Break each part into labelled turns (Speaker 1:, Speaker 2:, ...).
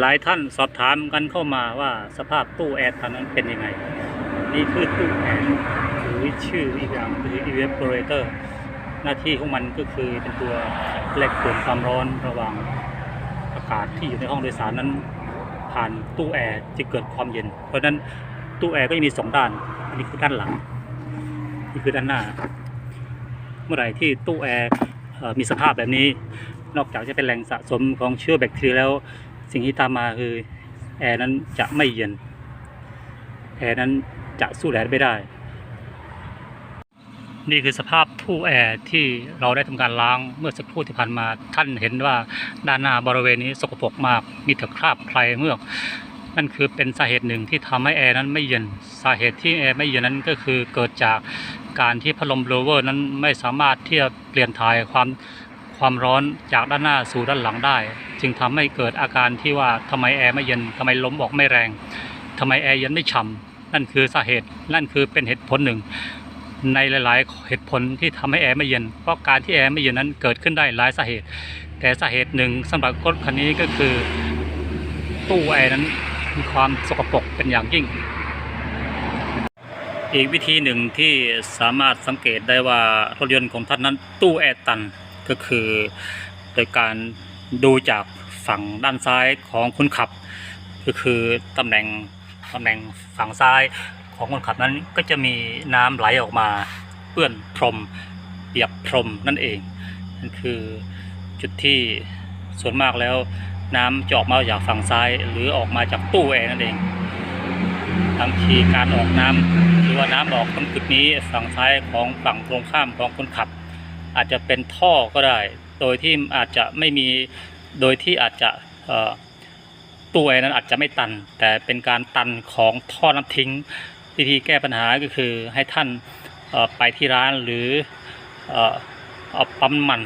Speaker 1: หลายท่านสอบถามกันเข้ามาว่าสภาพตู้แอร์ตอนนั้นเป็นยังไง นี่คือตู้แอร์หรือชื่ออีกอย่างคือ evaporator หน้าที่ของมันก็คือเป็นตัวแลกเปลี่ยนความร้อนระหว่างอากาศที่อยู่ในห้องโดยสารนั้น ผ่านตู้แอร์จะเกิดความเย็น เพราะนั้นตู้แอร์ก็จะมีสองด้านอันนี้คือด้านหลังนี่คือด้านหน้า เมื่อไหร่ที่ตู้แอร์มีสภาพแบบนี้ นอกจากจะเป็นแหล่งสะสมของเชื้อแบคทีเรียแล้ว สิ่งที่ตามมาคือแอร์นั้นจะไม่เย็น แอร์นั้นจะสู้แดดไม่ได้ นี่คือสภาพผู้แอร์ที่เราได้ทำการล้างเมื่อสักครู่ที่ผ่านมา ท่านเห็นว่าด้านหน้าบริเวณนี้สกปรกมาก มีแต่คราบใครเมือก นั่นคือเป็นสาเหตุหนึ่งที่ทำให้แอร์นั้นไม่เย็น สาเหตุที่แอร์ไม่เย็นนั้นก็คือเกิดจากการที่พัดลมโบลเวอร์นั้นไม่สามารถที่จะเปลี่ยนถ่ายความ ความร้อนจากด้านหน้าสู่ด้านหลังได้ จึงทำให้เกิดอาการที่ว่าทำไมแอร์ไม่เย็นทำไมล้มออกไม่แรงทำไมแอร์เย็นไม่ฉ่ำนั่นคือสาเหตุนั่นคือเป็นเหตุผลหนึ่ง ในหลาย ๆ เหตุผลที่ทำให้แอร์ไม่เย็นเพราะการที่แอร์ไม่เย็นนั้นเกิดขึ้นได้หลายสาเหตุ แต่สาเหตุหนึ่งสำหรับรถคันนี้ก็คือ ตู้แอร์นั้นมีความสกปรกเป็นอย่างยิ่ง อีกวิธีหนึ่งที่สามารถสังเกตได้ว่ารถยนต์ของท่านนั้นตู้แอร์ตัน ก็คือ โดยการดูจากฝั่งด้านซ้ายของคนขับ ก็คือตำแหน่งตำแหน่งฝั่งซ้ายของคนขับนั้นก็จะมีน้ำไหลออกมาเปื้อนพรมเปียกพรมนั่นเองนั่นคือจุดที่ส่วนมากแล้วน้ำจะออกมาจากฝั่งซ้าย หรือออกมาจากตู้แอร์นั่นเองบางทีการออกน้ำหรือว่าน้ำออกตรงจุดนี้ฝั่งซ้ายของฝั่งตรงข้ามของคนขับ อาจจะเป็นท่อก็ได้ โดยที่อาจจะไม่มีโดยที่อาจจะตู้แอร์นั้นอาจจะไม่ตัน แต่เป็นการตันของท่อน้ำทิ้ง วิธีแก้ปัญหาก็คือให้ท่านไปที่ร้านหรือเอ่อเอาปั๊มมัน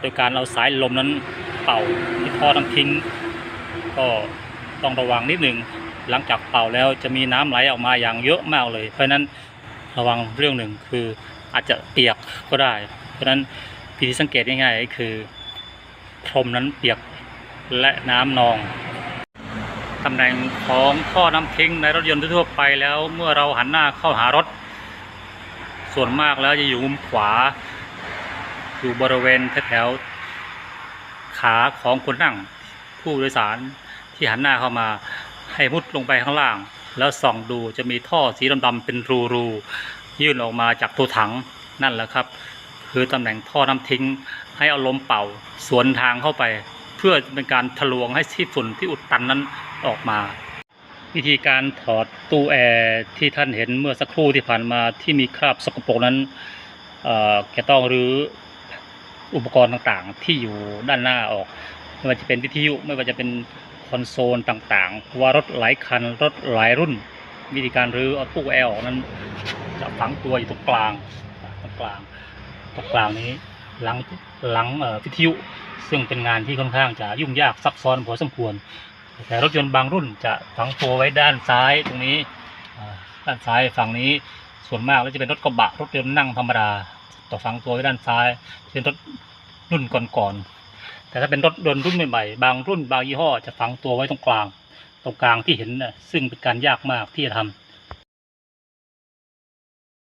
Speaker 1: โดยการเอาสายลมนั้นเป่าที่ท่อน้ำทิ้ง ก็ต้องระวังนิดหนึ่งหลังจากเป่าแล้วจะมีน้ำไหลออกมาอย่างเยอะมากเลย เพราะนั้นระวังเรื่องหนึ่งคืออาจจะเปียกก็ได้ เพราะนั้นวิธีสังเกตง่ายๆก็คือพรมนั้นเปียกและน้ำนองตำแหน่งของท่อน้ำทิ้งในรถยนต์ทั่วไปแล้วเมื่อเราหันหน้าเข้าหารถ ส่วนมากแล้วจะอยู่มุมขวา อยู่บริเวณแถวขาของคนนั่งผู้โดยสารที่หันหน้าเข้ามาให้มุดลงไปข้างล่าง แล้วส่องดูจะมีท่อสีดำๆเป็นรูๆยื่นออกมาจากตัวถังนั่นแหละครับ คือตำแหน่งท่อน้ำทิ้ง ให้เอาลมเป่า สวนทางเข้าไป เพื่อเป็นการทะลวงให้ที่ฝุ่นที่อุดตันนั้นออกมา วิธีการถอดตู้แอร์ที่ท่านเห็นเมื่อสักครู่ที่ผ่านมาที่มีคราบสกปรกนั้นเอ่อจะต้องรื้ออุปกรณ์ต่างๆ ที่อยู่ด้านหน้าออกไม่ว่าจะเป็นวิทยุไม่ว่าจะเป็นคอนโซลต่างๆ เพราะว่ารถหลายคันรถหลายรุ่น วิธีการรื้อเอาตู้แอร์ออกนั้นจะฝังตัวอยู่ตรงกลางตรงกลาง ตรงกลางนี้หลังหลังวิทยุซึ่งเป็นงานที่ค่อนข้างจะยุ่งยากซับซ้อนพอสมควร แต่รถยนต์บางรุ่นจะฝังตัวไว้ด้านซ้ายตรงนี้ด้านซ้ายฝั่งนี้ส่วนมากแล้วจะเป็นรถกระบะรถยนต์นั่งธรรมดาต่อฝังตัวไว้ด้านซ้ายเป็นรถรุ่นก่อนๆแต่ถ้าเป็นรถยนต์รุ่นใหม่ๆบางรุ่นบางยี่ห้อจะฝังตัวไว้ตรงกลาง ตรงกลางที่เห็นซึ่งเป็นการยากมากที่จะท